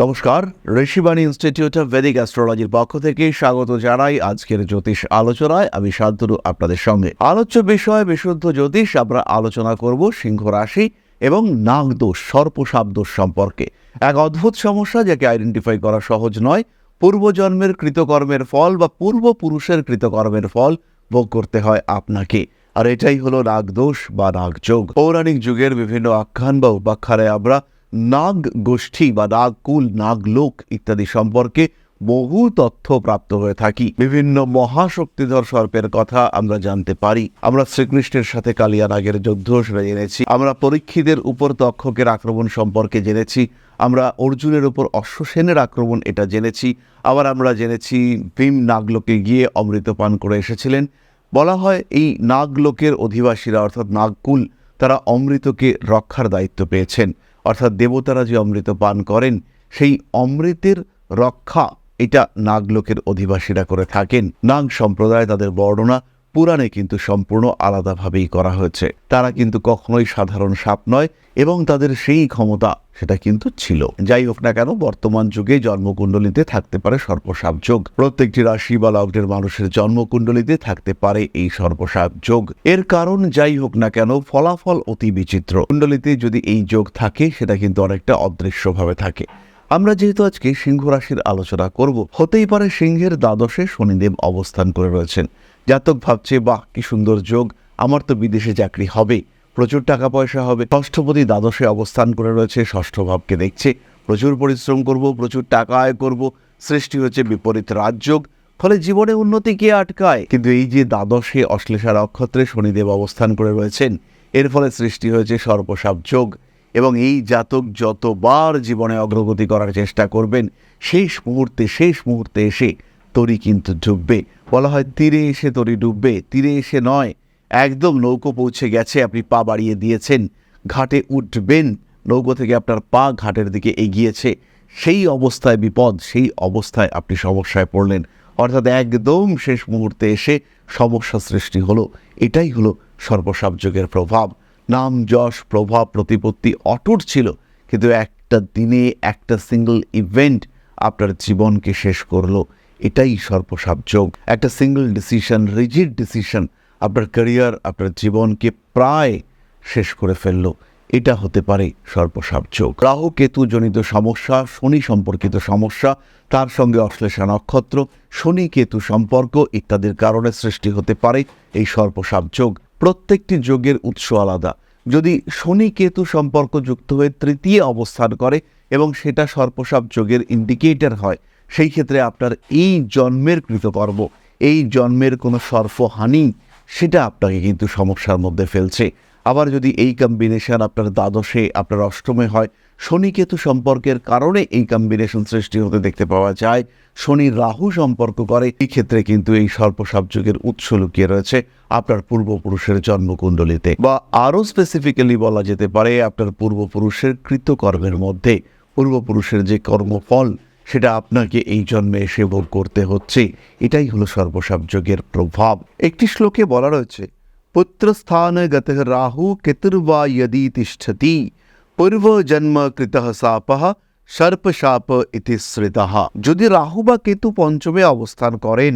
নমস্কার, Rishibani institute of Vedic অ্যাস্ট্রোলজির পক্ষ থেকে স্বাগত জানাই আজকের জ্যোতিষ আলোচনায়। আমি শান্তনু আপনাদের সঙ্গে। আলোচ্য বিষয়, বিশুদ্ধ জ্যোতিষ, আমরা আলোচনা করব সিংহ রাশি এবং নাগদোষ সর্পসাপ দোষ সম্পর্কে। এক অদ্ভুত সমস্যা যাকে আইডেন্টিফাই করা সহজ নয়। পূর্বজন্মের কৃতকর্মের ফল বা পূর্বপুরুষের কৃতকর্মের ফল ভোগ করতে হয় আপনাকে। আর এটাই হলো নাগদোষ বা নাগযোগ। পৌরাণিক যুগের বিভিন্ন আখ্যান বা উপাখ্যানে আমরা নাগ গোষ্ঠী বা নাগ নাগকুল, নাগলোক ইত্যাদি সম্পর্কে বহু তথ্য প্রাপ্ত হয়ে থাকি। বিভিন্ন মহাশক্তিধর সর্পের কথা আমরা জানতে পারি। আমরা শ্রীকৃষ্ণের সাথে কালিয়া নাগের যুদ্ধ সেটা জেনেছি। আমরা পরীক্ষিতের উপর তক্ষকের আক্রমণ সম্পর্কে জেনেছি। আমরা অর্জুনের উপর অশ্বসেনের আক্রমণ এটা জেনেছি। আবার আমরা জেনেছি ভীম নাগলোকে গিয়ে অমৃত পান করে এসেছিলেন। বলা হয় এই নাগলোকের অধিবাসীরা অর্থাৎ নাগকুল, তারা অমৃতকে রক্ষার দায়িত্ব পেয়েছেন। অর্থাৎ দেবতারা যে অমৃত পান করেন, সেই অমৃতের রক্ষা এটা নাগলোকের অধিবাসীরা করে থাকেন। নাগ সম্প্রদায় তাদের বর্ণনা পুরাণে কিন্তু সম্পূর্ণ আলাদাভাবেই করা হয়েছে। তারা কিন্তু কখনোই সাধারণ সাপ নয় এবং তাদের সেই ক্ষমতা সেটা কিন্তু ছিল। যাই হোক না কেন, বর্তমান যুগে জন্মকুণ্ডলিতে থাকতে পারে সর্পসাপ যোগ। প্রত্যেকটি রাশি বা লগ্নের মানুষের জন্মকুণ্ডলিতে থাকতে পারে এই সর্পসাপ যোগ। এর কারণ যাই হোক না কেন, ফলাফল অতি বিচিত্র। কুণ্ডলিতে যদি এই যোগ থাকে, সেটা কিন্তু অনেকটা অদৃশ্যভাবে থাকে। আমরা যেহেতু আজকে সিংহ রাশির আলোচনা করব, হতেই পারে সিংহের দ্বাদশে শনিদেব অবস্থান করে রয়েছেন। জাতক ভাবছে, বাহ, কি সুন্দর যোগ, আমার তো বিদেশে চাকরি হবে, প্রচুর টাকা পয়সা হবে। ষষ্ঠপতি দ্বাদশে অবস্থান করে রয়েছে, ষষ্ঠ ভাবকে দেখছে, প্রচুর পরিশ্রম করব, প্রচুর টাকা আয় করব, সৃষ্টি হচ্ছে বিপরীত রাজযোগ, ফলে জীবনে উন্নতি কে আটকায়? কিন্তু এই যে দ্বাদশে অশ্লেষা নক্ষত্রে শনিদেব অবস্থান করে রয়েছেন, এর ফলে সৃষ্টি হয়েছে সর্বসাপ যোগ, এবং এই জাতক যতবার জীবনে অগ্রগতি করার চেষ্টা করবেন, শেষ মুহূর্তে শেষ মুহূর্তে এসে তরি কিন্তু ডুববে বলা হয় তীরে এসে তরি ডুববে, তীরে এসে নয়, একদম নৌকো পৌঁছে গেছে, আপনি পা বাড়িয়ে দিয়েছেন, ঘাটে উঠবেন, নৌকো থেকে আপনার পা ঘাটের দিকে এগিয়েছে, সেই অবস্থায় বিপদ, সেই অবস্থায় আপনি সমস্যায় পড়লেন। অর্থাৎ একদম শেষ মুহূর্তে এসে সমস্যা সৃষ্টি হলো, এটাই হলো সর্বসাপ যোগের প্রভাব। নাম যশ, প্রভাব, প্রতিপত্তি অটুট ছিল, কিন্তু একটা দিনে একটা সিঙ্গল ইভেন্ট আপনার জীবনকে শেষ করল। এটাই সর্বসাপ যোগ। একটা সিঙ্গল ডিসিশন রিজিড ডিসিশন আপনার ক্যারিয়ার আপনার জীবনকে প্রায় শেষ করে ফেলল। এটা হতে পারে সর্পসাপ যোগ। রাহু কেতু জনিত সমস্যা, শনি সম্পর্কিত সমস্যা, তার সঙ্গে অশ্লেষা নক্ষত্র, শনি কেতু সম্পর্ক ইত্যাদির কারণে সৃষ্টি হতে পারে এই সর্পসাপ যোগ। প্রত্যেকটি যোগের উৎস আলাদা। যদি শনি কেতু সম্পর্ক যুক্ত হয়ে তৃতীয় অবস্থান করে এবং সেটা সর্পসাপ যোগের ইন্ডিকেটর হয় সেই ক্ষেত্রে আপনার এই জন্মের কৃতকর্ম, এই জন্মের কোনো সর্পহানি, সেটা আপনাকে কিন্তু সমস্যার মধ্যে ফেলছে। আবার যদি এই কম্বিনেশন আপনার দ্বাদশে, আপনার অষ্টমে হয় শনি কেতু সম্পর্কের কারণে এই কম্বিনেশন সৃষ্টি হতে দেখতে পাওয়া যায়। শনি রাহু সম্পর্ক করে, এই ক্ষেত্রে কিন্তু এই সর্পসাপ যুগের উৎস লুকিয়ে রয়েছে আপনার পূর্বপুরুষের জন্মকুণ্ডলিতে। বা আরও স্পেসিফিক্যালি বলা যেতে পারে আপনার পূর্বপুরুষের কৃতকর্মের মধ্যে, পূর্বপুরুষের যে কর্মফল সেটা আপনাকে এই জন্মে এসে ভোগ করতে হচ্ছে। এটাই হলো সর্বসাপ যোগের প্রভাব। একটি শ্লোকে বলা রয়েছে, পুত্রস্থানে গত রাহু কেতুর্বা यदि তিষ্ঠতি পূর্বজন্ম কৃত সাপহ সর্পসাপ ইতি শ্রিতঃ যদি রাহু বা কেতু পঞ্চমে অবস্থান করেন,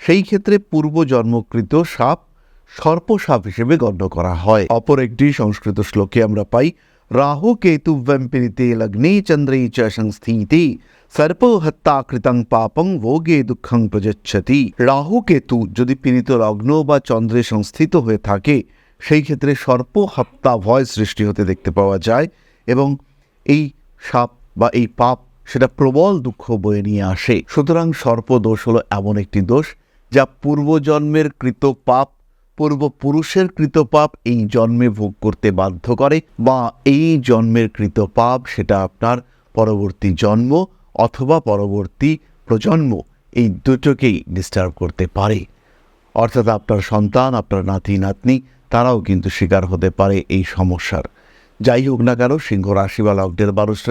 সেই ক্ষেত্রে পূর্বজন্মকৃত সাপ সর্পসাপ হিসেবে গণ্য করা হয়। অপর একটি সংস্কৃত শ্লোকে আমরা পাই রাহু কেতু ব্যম্পিরিতে লগ্নে চন্দ্রে চ সংস্থিতে সর্প হত্যা কৃতং পাপং ভোগে দুঃখং প্রযচ্ছতি রাহু কেতু যদি পীড়িত লগ্ন বা চন্দ্রে সংস্থিত হয়ে থাকে সেই ক্ষেত্রে সর্প হত্যা ভয় সৃষ্টি হতে দেখতে পাওয়া যায় এবং এই সাপ বা এই পাপ সেটা প্রবল দুঃখ বয়ে নিয়ে আসে। সুতরাং সর্প দোষ হলো এমন একটি দোষ যা পূর্বজন্মের কৃত পাপ পূর্বপুরুষের কৃত পাপ এই জন্মে ভোগ করতে বাধ্য করে, বা এই জন্মের কৃত পাপ সেটা আপনার পরবর্তী জন্ম অথবা পরবর্তী প্রজন্ম এই দুটোকেই ডিস্টার্ব করতে পারে। অর্থাৎ আপনার সন্তান, আপনার নাতি, নাতনি, তারাও কিন্তু শিকার হতে পারে এই সমস্যার। যাই হোক না কেন, সিংহ রাশি বা লগ্নের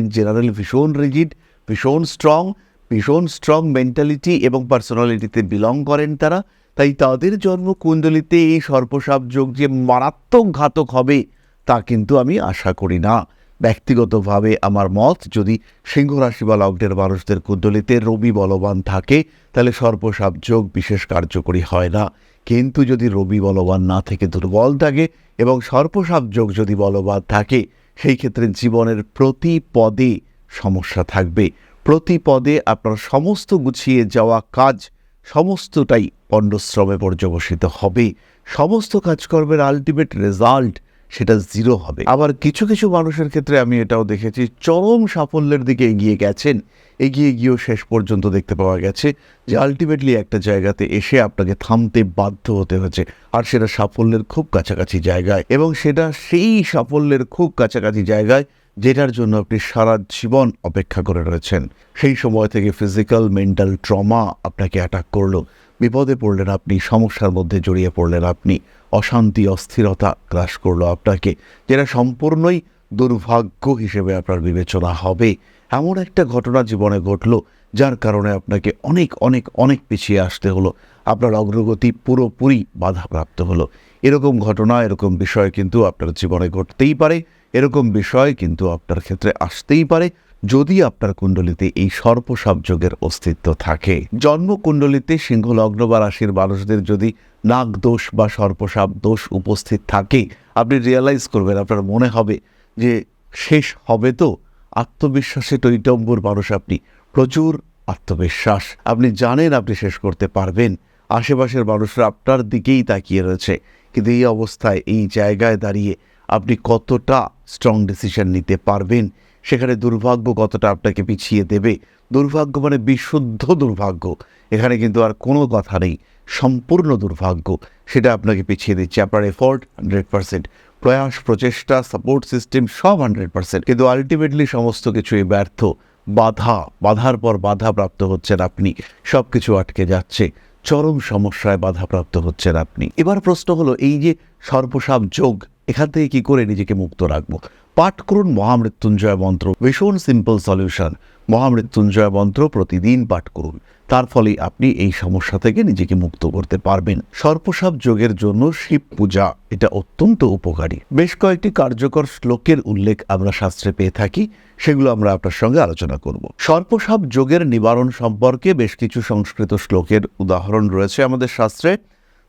ইন জেনারেল ভীষণ রিজিড ভীষণ স্ট্রং ভীষণ স্ট্রং মেন্টালিটি এবং পার্সোনালিটিতে বিলং করেন তারা। তাই তাদের জন্মকুণ্ডলিতে এই সর্পসাপ যোগ যে মারাত্মক ঘাতক হবে, তা কিন্তু আমি আশা করি না। ব্যক্তিগতভাবে আমার মত, যদি সিংহ রাশি বা লগ্নের মানুষদের কুণ্ডলিতে রবি বলবান থাকে, তাহলে সর্পসাপ যোগ বিশেষ কার্যকরী হয় না। কিন্তু যদি রবি বলবান না থেকে দুর্বল থাকে এবং সর্পসাপ যোগ যদি বলবান থাকে, সেই ক্ষেত্রে জীবনের প্রতি পদে সমস্যা থাকবে। প্রতি পদে আপনার সমস্ত গুছিয়ে যাওয়া কাজ সমস্তটাই পণ্ডশ্রমে পর্যবসিত হবে, সমস্ত কাজকর্মের আলটিমেট রেজাল্ট সেটা জিরো হবে। আবার কিছু কিছু মানুষের ক্ষেত্রে আমি এটাও দেখেছি, চরম সাফল্যের দিকে এগিয়ে গেছেন, এগিয়ে গিয়েও শেষ পর্যন্ত দেখতে পাওয়া গেছে যে আলটিমেটলি একটা জায়গাতে এসে আপনাকে থামতে বাধ্য হতে হয়েছে, আর সেটা সাফল্যের খুব কাছাকাছি জায়গায় এবং সেটা সেই সাফল্যের খুব কাছাকাছি জায়গায় যেটার জন্য আপনি সারা জীবন অপেক্ষা করে রয়েছেন। সেই সময় থেকে ফিজিক্যাল মেন্টাল ট্রমা আপনাকে অ্যাটাক করল। বিপদে পড়লেন আপনি, সমস্যার মধ্যে জড়িয়ে পড়লেন আপনি, অশান্তি, অস্থিরতা গ্রাস করল আপনাকে, যেটা সম্পূর্ণই দুর্ভাগ্য হিসেবে আপনার বিবেচনা হবে। এমন একটা ঘটনা জীবনে ঘটলো, যার কারণে আপনাকে অনেক অনেক অনেক পিছিয়ে আসতে হলো। আপনার অগ্রগতি পুরোপুরি বাধাপ্রাপ্ত হলো। এরকম ঘটনা, এরকম বিষয় কিন্তু আপনার জীবনে ঘটতেই পারে, এরকম বিষয় কিন্তু আপনার ক্ষেত্রে আসতেই পারে। যদি আপনার কুণ্ডলিতে এই সর্পসাপ যোগের অস্তিত্ব থাকে, জন্ম কুণ্ডলিতে সিংহ লগ্ন বা রাশির মানুষদের যদি নাগ দোষ বা সর্পসাপ দোষ উপস্থিত থাকে, আপনি রিয়েলাইজ করবেন, আপনার মনে হবে যে শেষ হবে তো। আত্মবিশ্বাসে টৈটম্বর মানুষ আপনি, প্রচুর আত্মবিশ্বাস। আপনি জানেন আপনি শেষ করতে পারবেন। আশেপাশের মানুষরা আপনার দিকেই তাকিয়ে রয়েছে। কিন্তু এই অবস্থায়, এই জায়গায় দাঁড়িয়ে আপনি কতটা স্ট্রং ডিসিশন নিতে পারবেন? সেখানে দুর্ভাগ্য কতটা আপনাকে পিছিয়ে দেবে? দুর্ভাগ্য মানে বিশুদ্ধ দুর্ভাগ্য। এখানে কিন্তু আর কোনো কথা নেই। সম্পূর্ণ দুর্ভাগ্য। সেটা আপনাকে পিছিয়ে দিচ্ছে। আপনার এফোর্ট হান্ড্রেড পার্সেন্ট প্রয়াস, প্রচেষ্টা সাপোর্ট সিস্টেম সব হান্ড্রেড পার্সেন্ট কিন্তু আলটিমেটলি সমস্ত কিছুই ব্যর্থ। বাধা, বাধার পর বাধা প্রাপ্ত হচ্ছেন আপনি। সব কিছু আটকে যাচ্ছে। চরম সমস্যায় বাধাপ্রাপ্ত হচ্ছেন আপনি। এবার প্রশ্ন হলো, এই যে সর্পসাপ যোগ, এখান থেকে কি করে নিজেকে মুক্ত রাখব? পাঠ করুন মহামৃত্যুঞ্জয় মন্ত্র। ভীষণ সিম্পল সলিউশন মহামৃত্যুঞ্জয় মন্ত্র প্রতিদিন পাঠ করুন। তার ফলে আপনি এই সমস্যা থেকে নিজেকে মুক্ত করতে পারবেন। সর্পসাপ যোগের জন্য শিব পূজা, এটা অত্যন্ত উপকারী। বেশ কয়েকটি কার্যকর শ্লোকের উল্লেখ আমরা শাস্ত্রে পেয়ে থাকি, সেগুলো আমরা আপনার সঙ্গে আলোচনা করব। সর্পসাপ যোগের নিবারণ সম্পর্কে বেশ কিছু সংস্কৃত শ্লোকের উদাহরণ রয়েছে আমাদের শাস্ত্রে।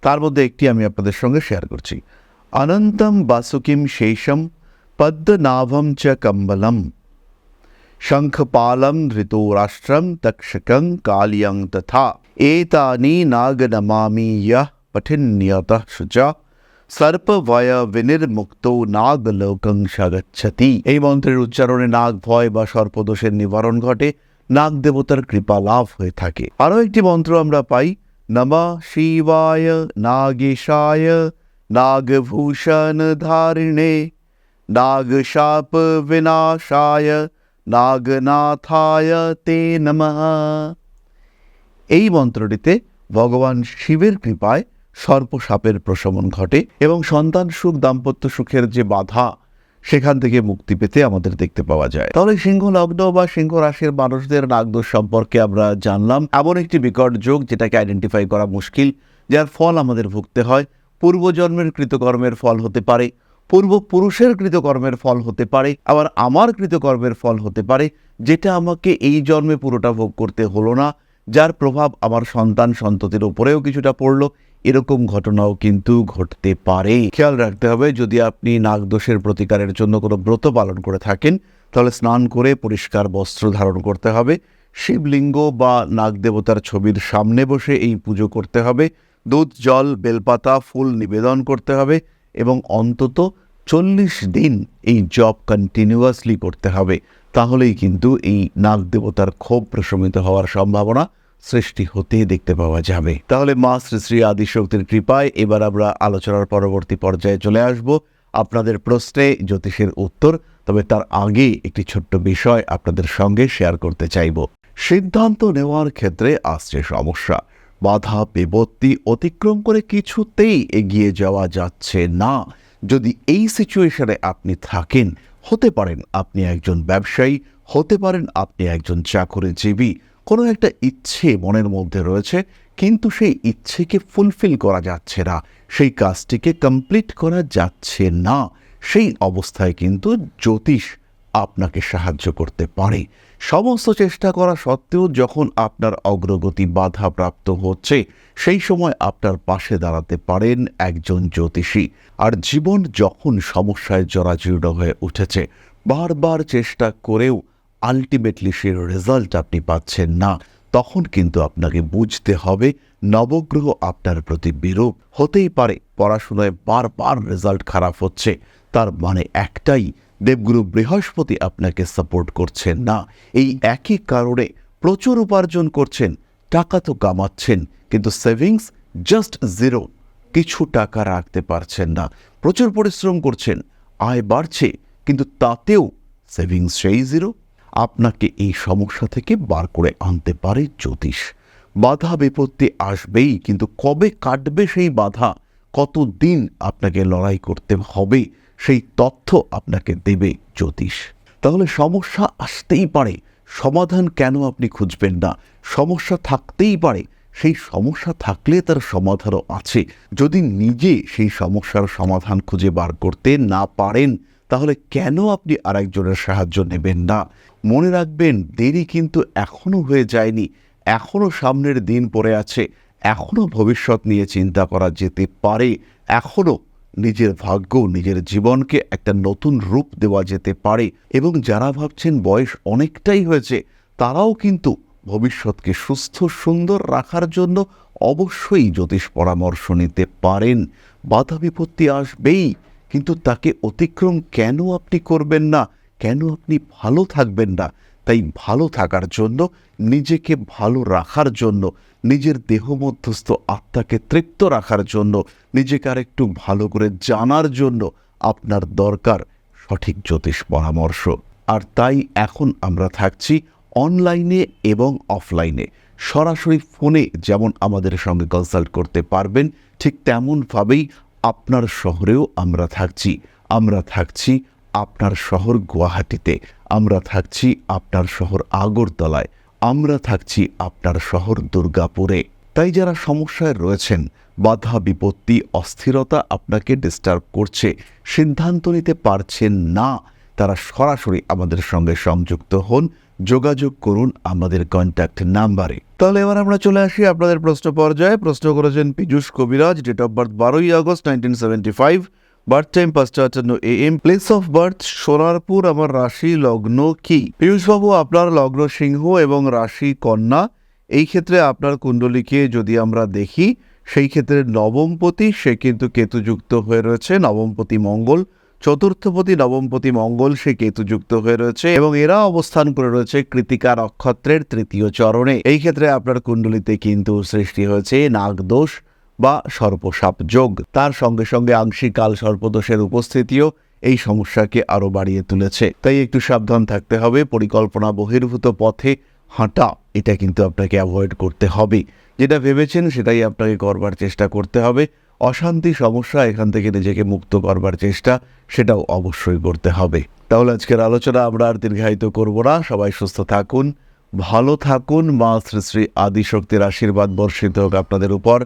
তার মধ্যে একটি আমি আপনাদের সঙ্গে শেয়ার করছি। অনন্তম বাসুকিম শেষম পদ্মনাভম চ কম্বলম শঙ্খপালম ধৃতরাষ্ট্রম তক্ষকং কালিয়ং তথা এতানি নাগনমামি यः পঠিন্যতঃ শুচা সর্পভয় বিনির্মুক্ত নাগলোকং সগচ্ছতি এই মন্ত্রের উচ্চারণে নাগ ভয় বা সর্পদোষের নিবারণ ঘটে নাগ দেবতার কৃপা লাভ হয়ে থাকে। আরও একটি মন্ত্র আমরা পাই, নমঃ শিবায়, নাগেশায় নাগভূষণ ধারিণে নাগশাপ বিনাশায় নাগনাথায় তে নমঃ এই মন্ত্রটিতে ভগবান শিবের কৃপায় সর্পসাপের প্রশমন ঘটে এবং সন্তান সুখ, দাম্পত্য সুখের যে বাধা, সেখান থেকে মুক্তি পেতে আমাদের দেখতে পাওয়া যায়। তাহলে সিংহ লগ্ন বা সিংহ রাশির মানুষদের নাগদোষ সম্পর্কে আমরা জানলাম। এমন একটি বিকট যোগ যেটাকে আইডেন্টিফাই করা মুশকিল, যার ফল আমাদের ভুগতে হয়। পূর্বজন্মের কৃতকর্মের ফল হতে পারে পূর্বপুরুষের কৃতকর্মের ফল হতে পারে, আবার আমার কৃতকর্মের ফল হতে পারে, যেটা আমাকে এই জন্মে পুরোটা ভোগ করতে হলো না, যার প্রভাব আমার সন্তান সন্ততির উপরেও কিছুটা পড়ল, এরকম ঘটনাও কিন্তু ঘটতে পারে। খেয়াল রাখতে হবে, যদি আপনি নাগদোষের প্রতিকারের জন্য কোনো ব্রত পালন করে থাকেন, তাহলে স্নান করে পরিষ্কার বস্ত্র ধারণ করতে হবে, শিবলিঙ্গ বা নাগদেবতার ছবির সামনে বসে এই পুজো করতে হবে, দুধ, জল, বেলপাতা, ফুল নিবেদন করতে হবে এবং অন্তত চল্লিশ দিন এই জব কন্টিনিউয়াসলি করতে হবে। তাহলেই কিন্তু এই নাগ দেবতার ক্ষোভ প্রশমিত হওয়ার সম্ভাবনা সৃষ্টি হতে দেখতে পাওয়া যাবে। তাহলে মা শ্রী শ্রী আদিশক্তির কৃপায় এবার আমরা আলোচনার পরবর্তী পর্যায়ে চলে আসব। আপনাদের প্রশ্নে জ্যোতিষের উত্তর, তবে তার আগে একটি ছোট্ট বিষয় আপনাদের সঙ্গে শেয়ার করতে চাইব। সিদ্ধান্ত নেওয়ার ক্ষেত্রে আসছে সমস্যা। বাধা, বিপত্তি অতিক্রম করে কিছুতেই এগিয়ে যাওয়া যাচ্ছে না। যদি এই সিচুয়েশনে আপনি থাকেন, হতে পারেন আপনি একজন ব্যবসায়ী, হতে পারেন আপনি একজন চাকরিজীবী। কোনো একটা ইচ্ছে মনের মধ্যে রয়েছে, কিন্তু সেই ইচ্ছেকে ফুলফিল করা যাচ্ছে না। সেই কাজটিকে কমপ্লিট করা যাচ্ছে না। সেই অবস্থায় কিন্তু জ্যোতিষ আপনাকে সাহায্য করতে পারে। সমস্ত চেষ্টা করা সত্ত্বেও যখন আপনার অগ্রগতি বাধাপ্রাপ্ত হচ্ছে, সেই সময় আপনার পাশে দাঁড়াতে পারেন একজন জ্যোতিষী। আর জীবন যখন সমস্যায় জরাজীর্ণ হয়ে উঠেছে, বারবার চেষ্টা করেও আলটিমেটলি সে রেজাল্ট আপনি পাচ্ছেন না। তখন কিন্তু আপনাকে বুঝতে হবে, নবগ্রহ আপনার প্রতি বিরূপ। হতেই পারে পড়াশোনায় বারবার রেজাল্ট খারাপ হচ্ছে, তার মানে একটাই দেবগুরু বৃহস্পতি আপনাকে সাপোর্ট করছেন। না। এই একই কারণে প্রচুর উপার্জন করছেন টাকা তো কামাচ্ছেন কিন্তু সেভিংস জাস্ট জিরো কিছু টাকা রাখতে পারছেন না। প্রচুর পরিশ্রম করছেন আয় বাড়ছে কিন্তু তাতেও সেভিংস সেই জিরো আপনাকে এই সমস্যা থেকে বার করে আনতে পারে জ্যোতিষ। বাধা বিপত্তি আসবেই কিন্তু কবে কাটবে সেই বাধা কতদিন আপনাকে লড়াই করতে হবে সেই তথ্য আপনাকে দেবে জ্যোতিষ। তাহলে সমস্যা আসতেই পারে, সমাধান কেন আপনি খুঁজবেন না? সমস্যা থাকতেই পারে, সেই সমস্যা থাকলে তার সমাধানও আছে। যদি নিজে সেই সমস্যার সমাধান খুঁজে বার করতে না পারেন, তাহলে কেন আপনি আরেকজনের সাহায্য নেবেন না? মনে রাখবেন, দেরি কিন্তু এখনও হয়ে যায়নি, এখনও সামনের দিন পড়ে আছে, এখনও ভবিষ্যৎ নিয়ে চিন্তা করা যেতে পারে, এখনও নিজের ভাগ্য, নিজের জীবনকে একটা নতুন রূপ দেওয়া যেতে পারে এবং যারা ভাবছেন বয়স অনেকটাই হয়েছে, তারাও কিন্তু ভবিষ্যৎকে সুস্থ, সুন্দর রাখার জন্য অবশ্যই জ্যোতিষ পরামর্শ নিতে পারেন। বাধা বিপত্তি আসবেই, কিন্তু তাকে অতিক্রম কেন আপনি করবেন না? কেন আপনি ভালো থাকবেন না? তাই ভালো থাকার জন্য, নিজেকে ভালো রাখার জন্য নিজের দেহ মধ্যস্থ আত্মাকে তৃপ্ত রাখার জন্য, নিজেকে আর একটু ভালো করে জানার জন্য আপনার দরকার সঠিক জ্যোতিষ পরামর্শ। আর তাই এখন আমরা থাকছি অনলাইনে এবং অফলাইনে। সরাসরি ফোনে যেমন আমাদের সঙ্গে কনসাল্ট করতে পারবেন, ঠিক তেমনভাবেই আপনার শহরেও আমরা থাকছি। আমরা থাকছি আপনার শহর গুয়াহাটিতে, আমরা থাকছি আপনার শহর আগরতলায়। আমরা থাকছি আপনার শহর দুর্গাপুরে। তাই যারা সমস্যায় রয়েছেন, বাধা, বিপত্তি, অস্থিরতা আপনাকে ডিস্টার্ব করছে, সিদ্ধান্ত নিতে পারছেন না, তারা সরাসরি আমাদের সঙ্গে সংযুক্ত হন, যোগাযোগ করুন আমাদের কন্ট্যাক্ট নাম্বারে তাহলে এবার আমরা চলে আসি আপনাদের প্রশ্ন পর্যায়ে। প্রশ্ন করেছেন Piyush Kabiraj date of birth বারোই August nineteen seventy five birth time পাঁচটা আটান্ন A M place of birth Sonarpur, আমার রাশি লগ্ন কি? পীযূষবাবু, আপনার লগ্ন সিংহ এবং রাশি কন্যা। এই ক্ষেত্রে আপনার কুণ্ডলীকে যদি আমরা দেখি, সেই ক্ষেত্রে নবমপতি, সে কিন্তু কেতুযুক্ত হয়ে রয়েছে, নবমপতি মঙ্গল। চতুর্থপতি, নবমপতি মঙ্গল, সে কেতুযুক্ত হয়ে রয়েছে এবং এরা অবস্থান করে রয়েছে কৃতিকা নক্ষত্রের তৃতীয় চরণে। এই ক্ষেত্রে আপনার কুণ্ডলিতে কিন্তু সৃষ্টি হয়েছে নাগদোষ। বা সর্পসাপ যোগ। তার সঙ্গে সঙ্গে আংশিক কাল সর্পদোষের উপস্থিতিও এই সমস্যাকে আরও বাড়িয়ে তুলেছে। তাই একটু সাবধান থাকতে হবে, পরিকল্পনা বহির্ভূত পথে হাঁটা, এটা কিন্তু আপনাকে অ্যাভয়েড করতে হবে। যেটা ভেবেছেন সেটাই আপনাকে করবার চেষ্টা করতে হবে। অশান্তি সমস্যা এখান থেকে নিজেকে মুক্ত করবার চেষ্টা, সেটাও অবশ্যই করতে হবে। তাহলে আজকের আলোচনা আমরা আর দীর্ঘায়িত করব না। সবাই সুস্থ থাকুন, ভালো থাকুন। মা শ্রী শ্রী আদিশক্তির আশীর্বাদ বর্ষিত হোক আপনাদের উপর।